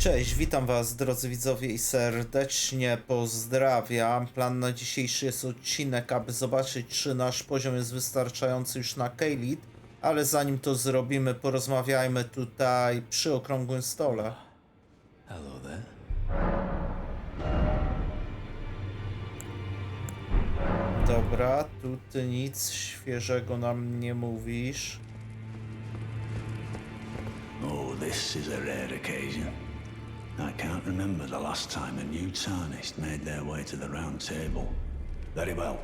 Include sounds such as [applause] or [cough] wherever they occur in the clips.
Cześć, witam was drodzy widzowie i serdecznie pozdrawiam. Plan na dzisiejszy jest odcinek, aby zobaczyć czy nasz poziom jest wystarczający już na Kaylit, ale zanim to zrobimy, porozmawiajmy tutaj przy okrągłym stole. Hello there. Dobra, tu ty nic świeżego nam nie mówisz. Oh, this is a rare occasion. I can't remember the last time a new tarnished made their way to the round table. Very well.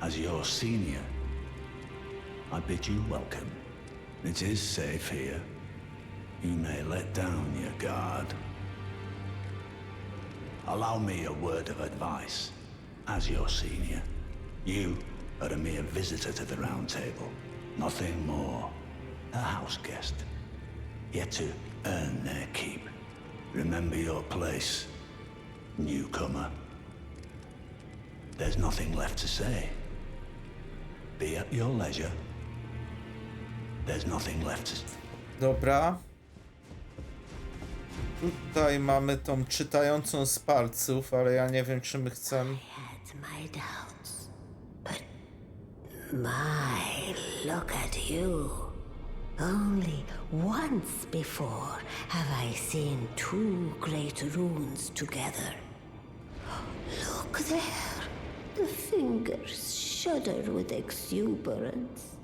As your senior, I bid you welcome. It is safe here. You may let down your guard. Allow me a word of advice. As your senior, you are a mere visitor to the round table. Nothing more. A house guest. Yet to earn their keep. Remember your place, newcomer. There's nothing left to say. Be at your leisure. There's nothing left to... Dobra. Tutaj mamy tą czytającą z palców, ale ja nie wiem czy my chcemy... my doubts, but my, look at you. Only once before have I seen two great runes together. Look there. The fingers shudder with exuberance.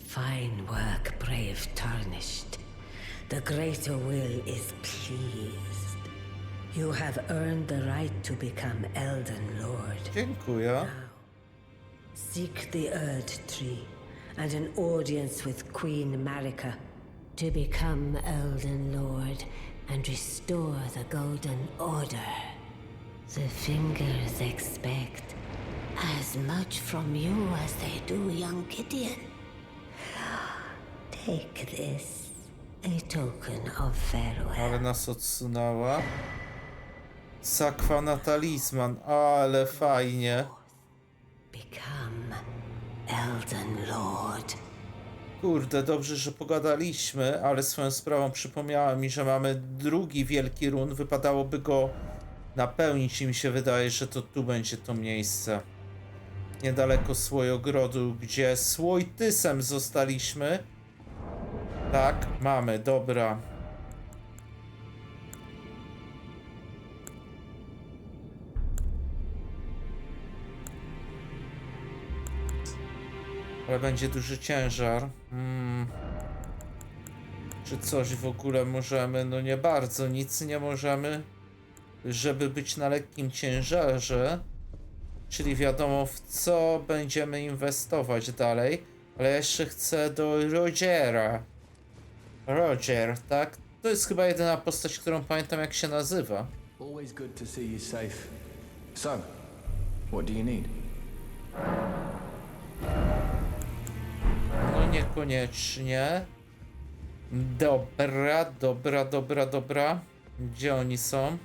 Fine work, brave tarnished. The greater will is pleased. You have earned the right to become Elden Lord. Dziękuję. Seek the Erd Tree and an audience with Queen Marika to become Elden Lord and restore the Golden Order. The fingers expect as much from you as they do young Gideon. [gasps] Take this, a token of farewell. Ale nas odsunęła. Sakwa na talizman, ale fajnie. Become Elden Lord. Kurde, dobrze, że pogadaliśmy, ale swoją sprawą przypomniała mi, że mamy drugi wielki run. Wypadałoby go napełnić i mi się wydaje, że to tu będzie to miejsce. Niedaleko Słojogrodu, gdzie Słojtysem zostaliśmy. Tak, mamy, dobra. Ale będzie duży ciężar. Hmm. Czy coś w ogóle możemy? No nie bardzo, nic nie możemy, żeby być na lekkim ciężarze. Czyli wiadomo w co będziemy inwestować dalej. Ale jeszcze chcę do Rogera. Roger, tak? To jest chyba jedyna postać, którą pamiętam jak się nazywa. Always good to see you safe. So, what do you need? Niekoniecznie. Dobra, dobra, dobra, dobra. Gdzie oni są?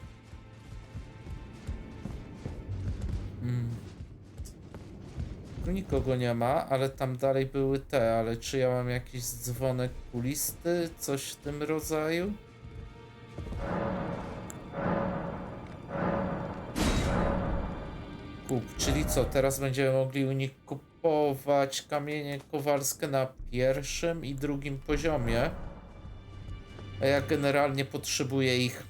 Mm. Tu nikogo nie ma, ale tam dalej były te, ale czy ja mam jakiś dzwonek kulisty? Coś w tym rodzaju? Kup, czyli co, teraz będziemy mogli u nich kupować kamienie kowalskie na pierwszym i drugim poziomie. A ja generalnie potrzebuję ich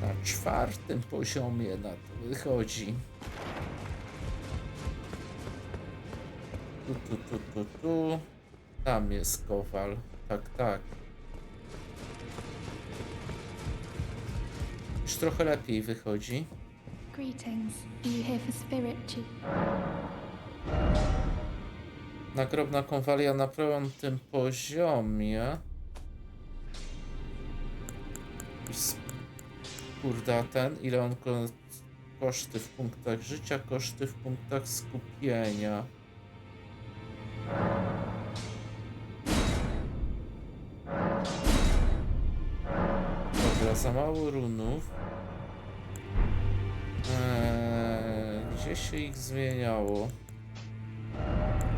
na czwartym poziomie, na to wychodzi. Tu, tu, tu, tu, tu. Tam jest kowal. Tak, tak. Już trochę lepiej wychodzi. Greetings. Are you here for Spirit? Nagrobna konwalia na piątym poziomie. S- Kurde, a ten, ile on ko koszty w punktach życia, koszty w punktach skupienia. Dobra, za mało runów. Eee, gdzie się ich zmieniało?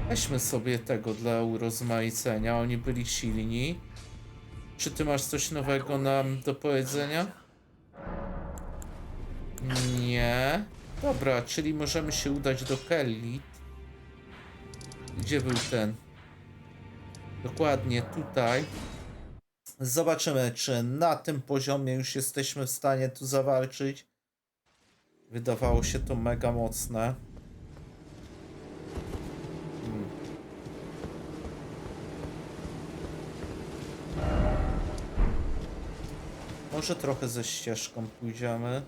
Weźmy sobie tego dla urozmaicenia. Oni byli silni. Czy ty masz coś nowego nam do powiedzenia? Nie. Dobra, czyli możemy się udać do Kelly. Gdzie był ten? Dokładnie tutaj. Zobaczymy, czy na tym poziomie już jesteśmy w stanie tu zawalczyć. Wydawało się to mega mocne. Hmm. Może trochę ze ścieżką pójdziemy.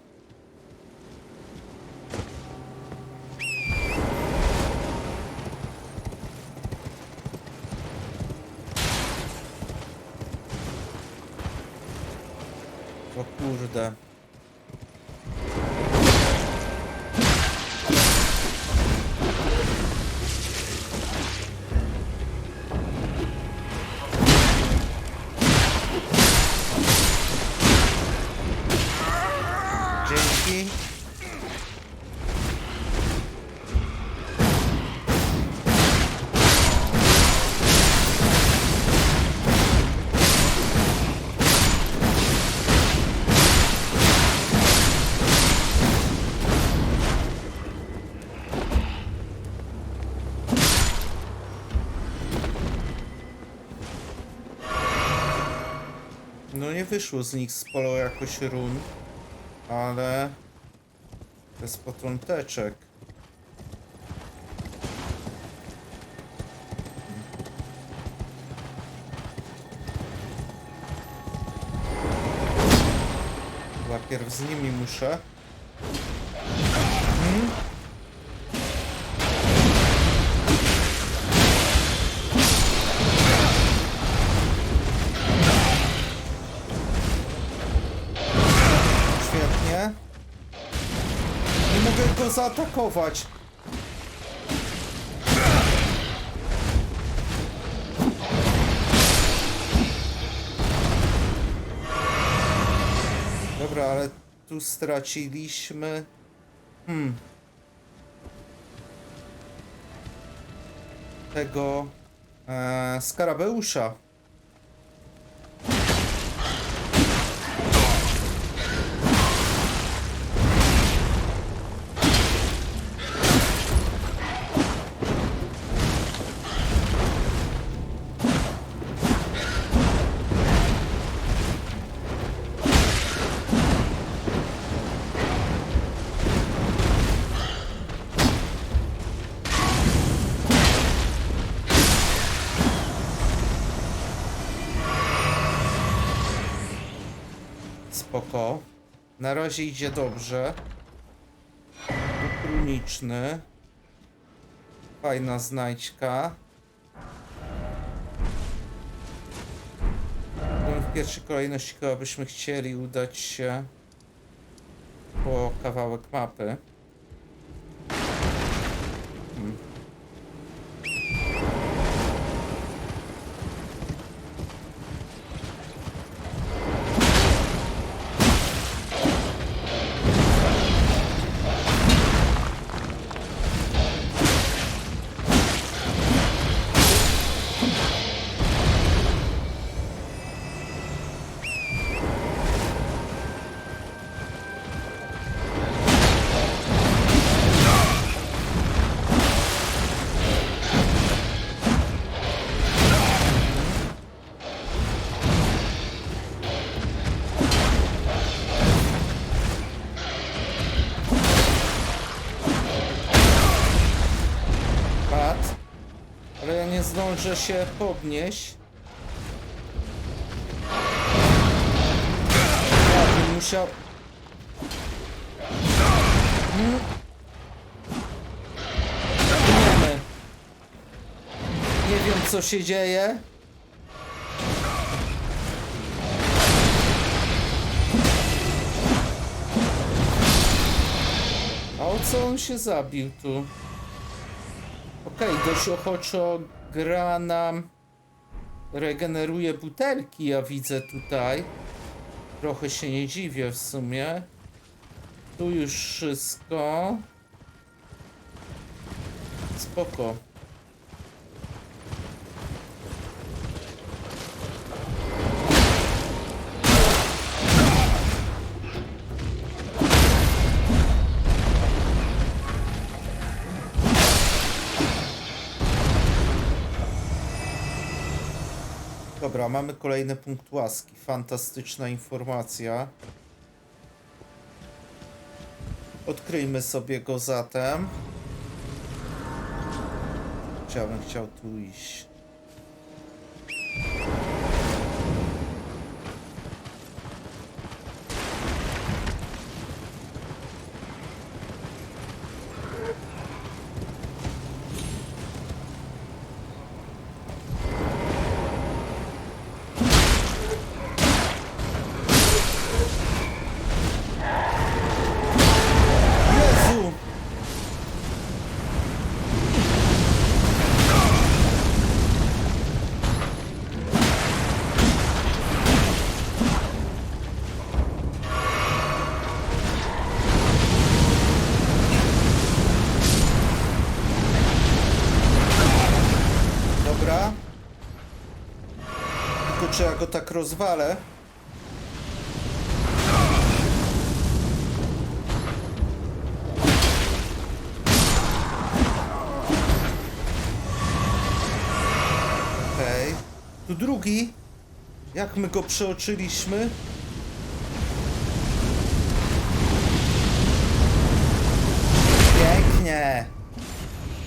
No nie wyszło z nich sporo jakoś run, ale bez potrąteczek. Chyba pierw z nimi muszę. Go zaatakować. Dobra, ale tu straciliśmy. Hmm. Tego e, skarabeusza. Spoko. Na razie idzie dobrze. Ukruniczny. Fajna znajdźka. W pierwszej kolejności chyba byśmy chcieli udać się po kawałek mapy. Zdążę się podnieść. Ja bym musiał... Hmm? Nie wiem co się dzieje. A o co on się zabił tu? Okej, dość ochoczo gra nam regeneruje butelki, ja widzę tutaj. Trochę się nie dziwię w sumie. Tu już wszystko. Spoko. Dobra, mamy kolejny punkt łaski. Fantastyczna informacja. Odkryjmy sobie go zatem. Czy ja bym chciał tu iść? Czy ja go tak rozwalę? Okej. Tu drugi. Jak my go przeoczyliśmy? Pięknie.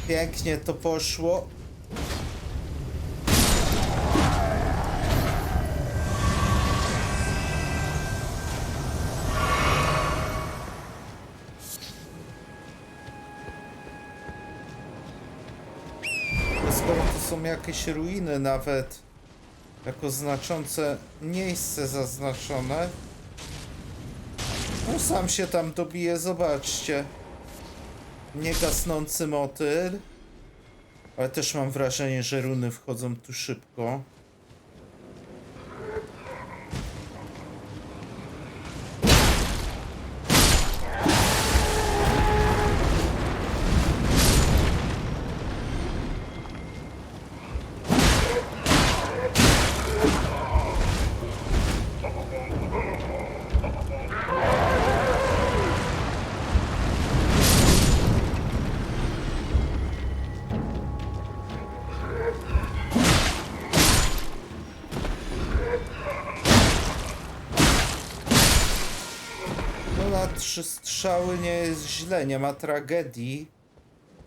Pięknie to poszło. Jakieś ruiny nawet jako znaczące miejsce zaznaczone. No sam się tam dobije, zobaczcie. Niegasnący motyl. Ale też mam wrażenie, że runy wchodzą tu szybko. Źle, nie ma tragedii.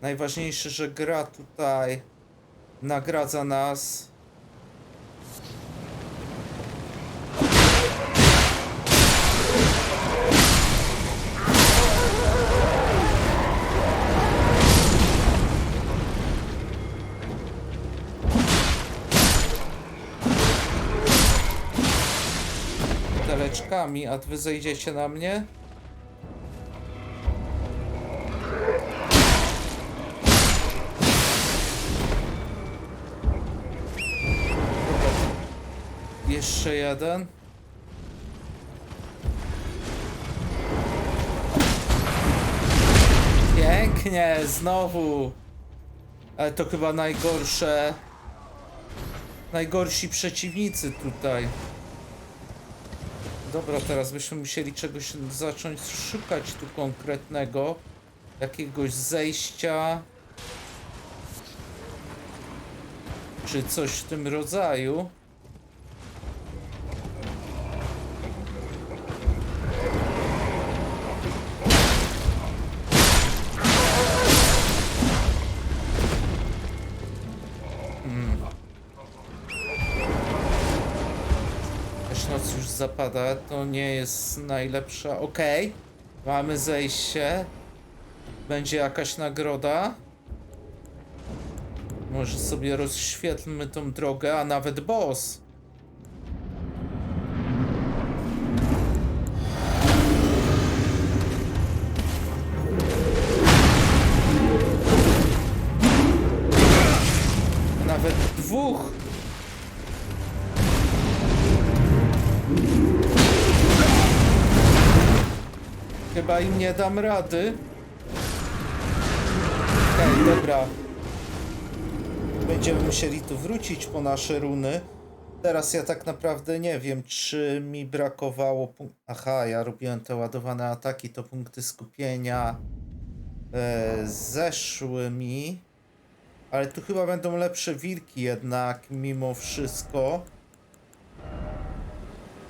Najważniejsze, że gra tutaj nagradza nas. Teleczkami, a wy zejdziecie na mnie? Jeszcze jeden. Pięknie, znowu. Ale to chyba najgorsze. Najgorsi przeciwnicy tutaj. Dobra, teraz byśmy musieli czegoś zacząć szukać tu konkretnego. Jakiegoś zejścia. Czy coś w tym rodzaju. Zapada, to nie jest najlepsza. Okej, mamy zejście. Będzie jakaś nagroda. Może sobie rozświetlmy tą drogę, a nawet boss. Nie dam rady. Okej, dobra. Będziemy musieli tu wrócić po nasze runy. Teraz ja tak naprawdę nie wiem, czy mi brakowało. Aha, ja robiłem te ładowane ataki, to punkty skupienia e, zeszły mi. Ale tu chyba będą lepsze wilki jednak, mimo wszystko.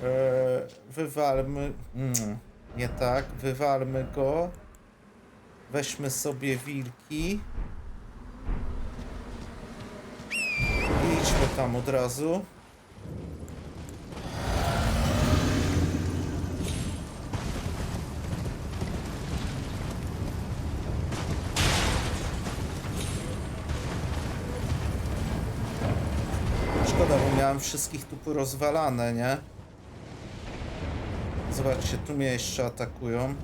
E, wywalmy. Mm, nie tak. Wywalmy go. Weźmy sobie wilki. I idźmy tam od razu. Szkoda, bo miałem wszystkich tu porozwalane, nie? Zobaczcie, tu mnie jeszcze atakują.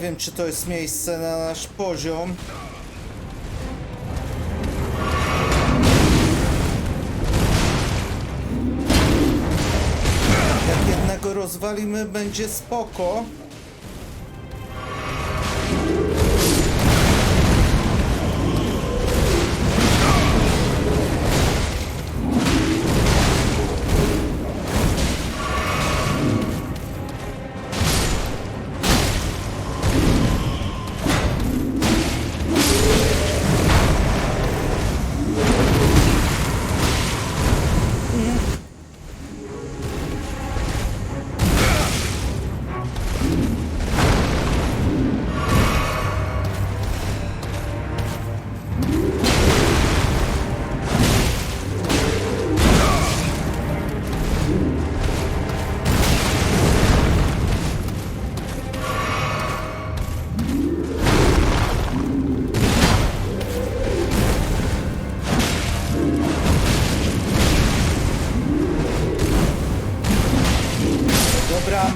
Wiem, czy to jest miejsce na nasz poziom. Jak jednego rozwalimy, będzie spoko.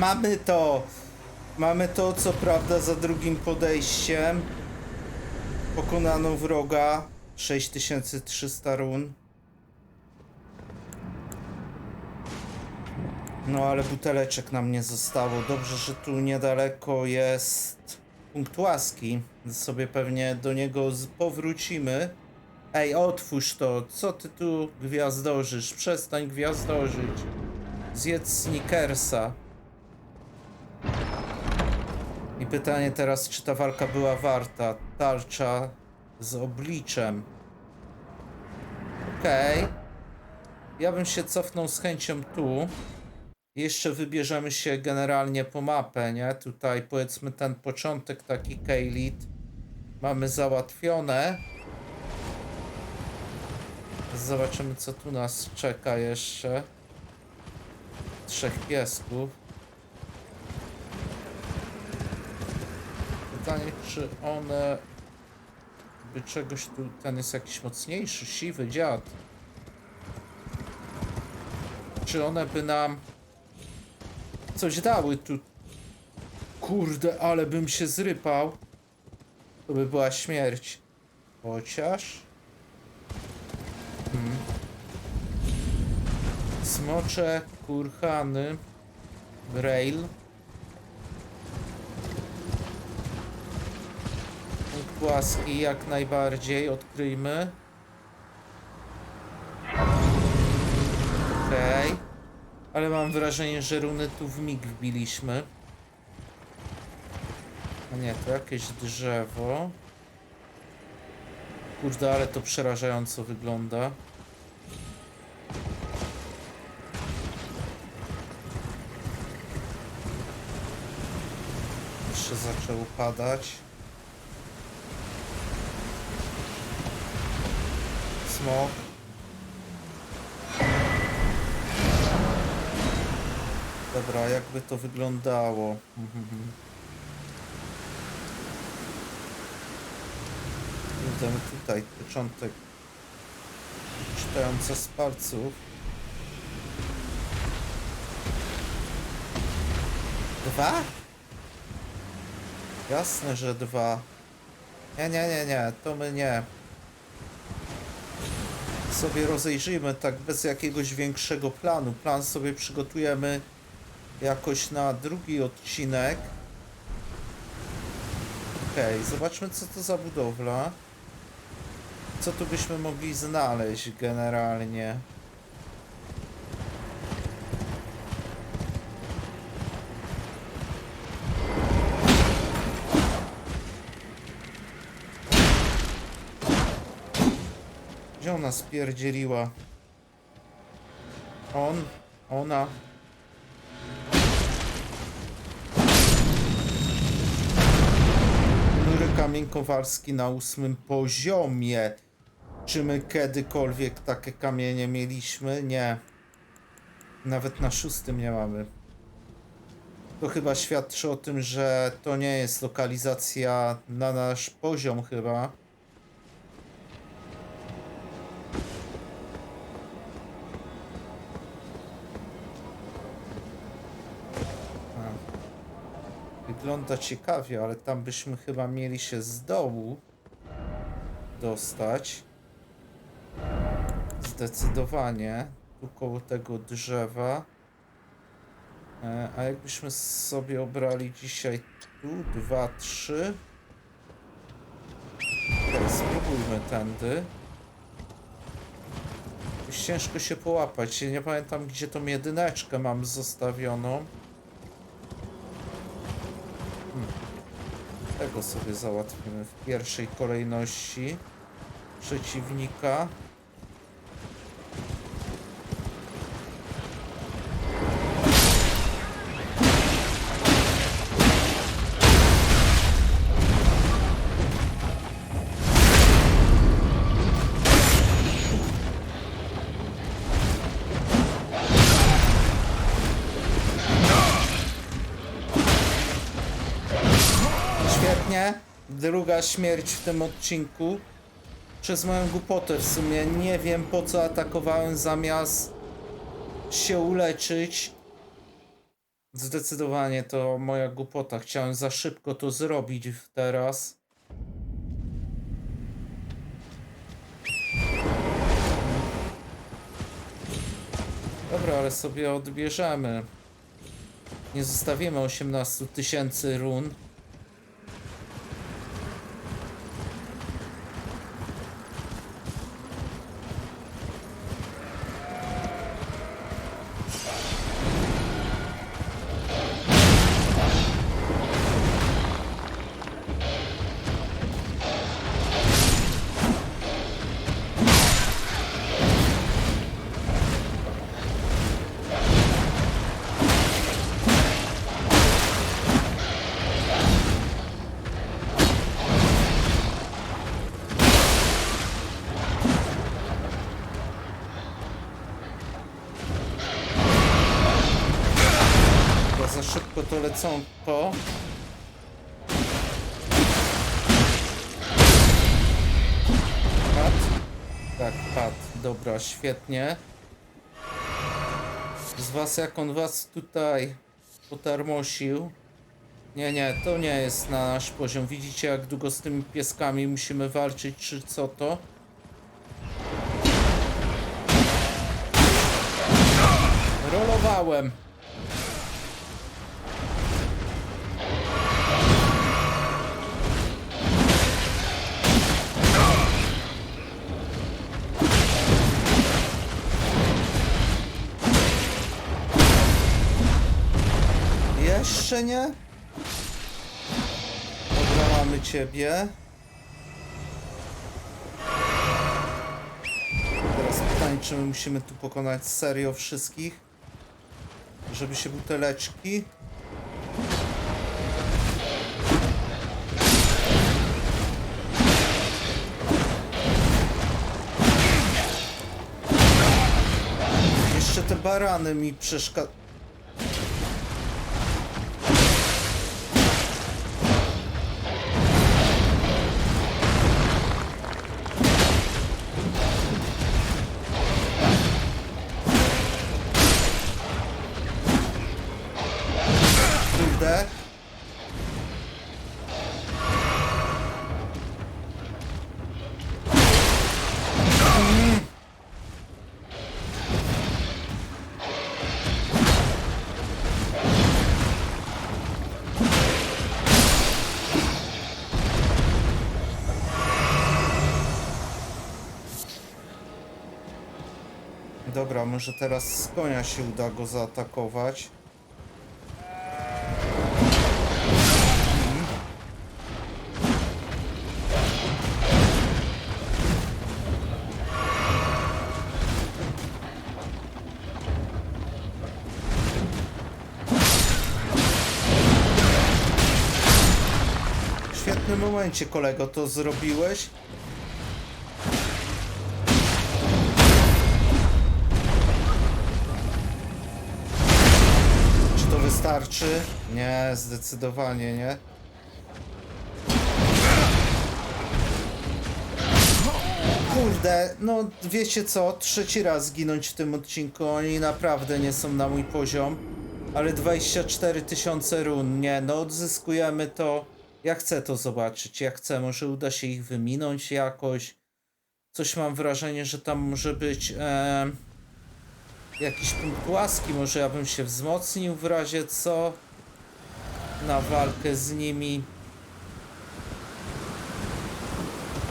Mamy to. Mamy to, co prawda, za drugim podejściem. Pokonano wroga. 6300 run. No ale buteleczek nam nie zostało. Dobrze, że tu niedaleko jest punkt łaski. Sobie pewnie do niego powrócimy. Ej, otwórz to. Co ty tu gwiazdorzysz? Przestań gwiazdorzyć. Zjedz Snickersa. I pytanie teraz, czy ta walka była warta? Tarcza z obliczem. Okej. Ja bym się cofnął z chęcią tu. Jeszcze wybierzemy się generalnie po mapę, nie? Tutaj powiedzmy ten początek taki Kaylit mamy załatwione. Zobaczymy co tu nas czeka jeszcze. Trzech piesków. Pytanie, czy one by czegoś tu... Ten jest jakiś mocniejszy, siwy dziad. Czy one by nam coś dały tu? Kurde, ale bym się zrypał. To by była śmierć. Chociaż... Hmm. Smocze, kurhany, rail. Płaski jak najbardziej odkryjmy. Okej. Ale mam wrażenie, że runy tu w mig wbiliśmy. A nie, to jakieś drzewo. Kurde, ale to przerażająco wygląda. Jeszcze zaczął padać. no. Dobra, jakby to wyglądało. [laughs] Widzimy tutaj początek czytająca z palców. Dwa? Jasne, że dwa. Nie, nie, nie, nie, to my nie. Sobie rozejrzyjmy tak bez jakiegoś większego planu. Plan sobie przygotujemy jakoś na drugi odcinek. Okej, zobaczmy co to za budowla. Co tu byśmy mogli znaleźć generalnie? Ona spierdzieliła? On? Ona? Nury kamień kowalski na ósmym poziomie. Czy my kiedykolwiek takie kamienie mieliśmy? Nie. Nawet na szóstym nie mamy. To chyba świadczy o tym, że to nie jest lokalizacja na nasz poziom chyba. Wygląda ciekawie, ale tam byśmy chyba mieli się z dołu dostać. Zdecydowanie. Tu koło tego drzewa. E, A jakbyśmy sobie obrali dzisiaj tu, dwa, trzy. Okej, spróbujmy tędy. Ciężko się połapać. Ja nie pamiętam, gdzie tą jedyneczkę mam zostawioną. Tego sobie załatwimy w pierwszej kolejności. Przeciwnika. Druga śmierć w tym odcinku. Przez moją głupotę w sumie. Nie wiem po co atakowałem zamiast się uleczyć. Zdecydowanie to moja głupota. Chciałem za szybko to zrobić teraz. Dobra, ale sobie odbierzemy. Nie zostawimy 18 tysięcy run. To leconko. Pad? Tak, pad. Dobra, świetnie. Z was jak on was tutaj potarmosił. Nie, nie, to nie jest na nasz poziom. Widzicie jak długo z tymi pieskami musimy walczyć, czy co to? Rolowałem. Jeszcze nie? Dobra, ciebie. Teraz pytanie, czy my musimy tu pokonać serio wszystkich? Żeby się buteleczki. Jeszcze te barany mi przeszkadzają. kurde. Mm. Dobra, może teraz z konia się uda go zaatakować. Momencie, kolego, to zrobiłeś. Czy to wystarczy? Nie, zdecydowanie nie. Kurde, no wiecie co, trzeci raz zginąć w tym odcinku, oni naprawdę nie są na mój poziom. Ale 24 tysiące run, nie, no odzyskujemy to. Ja chcę to zobaczyć, ja chcę, może uda się ich wyminąć jakoś. Coś mam wrażenie, że tam może być... em, jakiś punkt łaski, może ja bym się wzmocnił w razie co na walkę z nimi.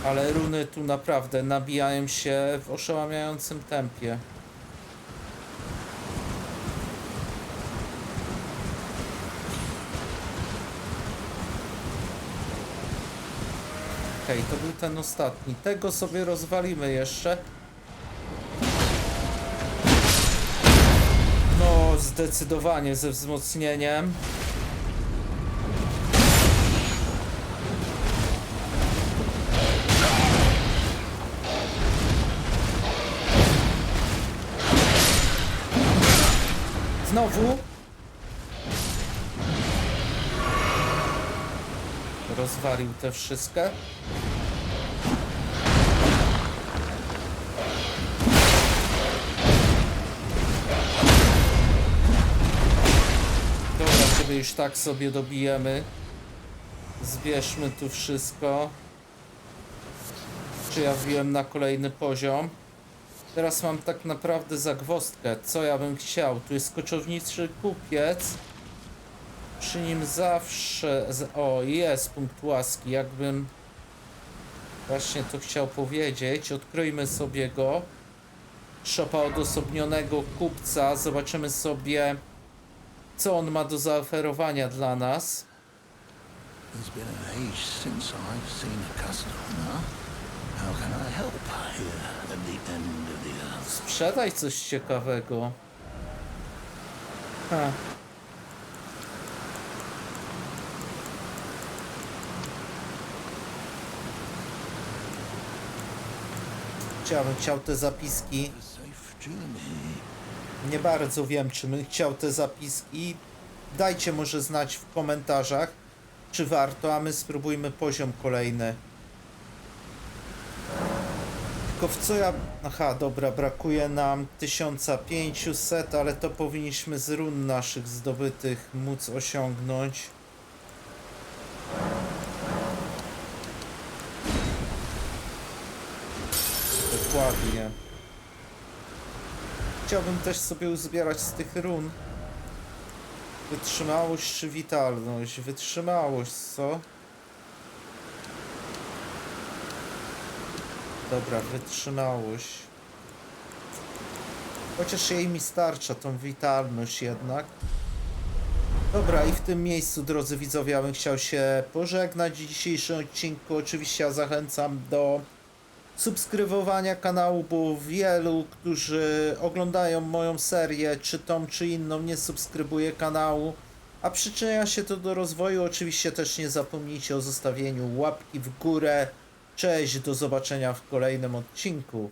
Ale runy tu naprawdę nabijają się w oszałamiającym tempie. Okej, to był ten ostatni. Tego sobie rozwalimy jeszcze. No, zdecydowanie ze wzmocnieniem. Znowu. Rozwalił te wszystkie. Dobra, sobie już tak sobie dobijemy. Zbierzmy tu wszystko. Czy ja wbiłem na kolejny poziom? Teraz mam tak naprawdę zagwozdkę. Co ja bym chciał? Tu jest koczowniczy kupiec. Przy nim zawsze... z- O, jest punkt łaski. Jakbym właśnie to chciał powiedzieć. Odkryjmy sobie go. Szopa odosobnionego kupca. Zobaczymy sobie co on ma do zaoferowania dla nas. It's been an age since I've seen a customer. How can I help here at the end of the earth? Sprzedaj coś ciekawego. Ha. Chciałbym chciał te zapiski. Nie bardzo wiem, czy bym chciał te zapiski. Dajcie może znać w komentarzach, czy warto, a my spróbujmy poziom kolejny. Tylko w co ja... Aha, dobra, brakuje nam 1500, ale to powinniśmy z run naszych zdobytych móc osiągnąć. Dokładnie. Chciałbym też sobie uzbierać z tych run. Wytrzymałość czy witalność? Wytrzymałość, co? Dobra, wytrzymałość. Chociaż jej mi starcza, tą witalność jednak. Dobra, i w tym miejscu, drodzy widzowie, ja bym chciał się pożegnać w dzisiejszym odcinku. Oczywiście ja zachęcam do subskrybowania kanału, bo wielu, którzy oglądają moją serię, czy tą, czy inną, nie subskrybuje kanału, a przyczynia się to do rozwoju. Oczywiście też nie zapomnijcie o zostawieniu łapki w górę. Cześć, do zobaczenia w kolejnym odcinku.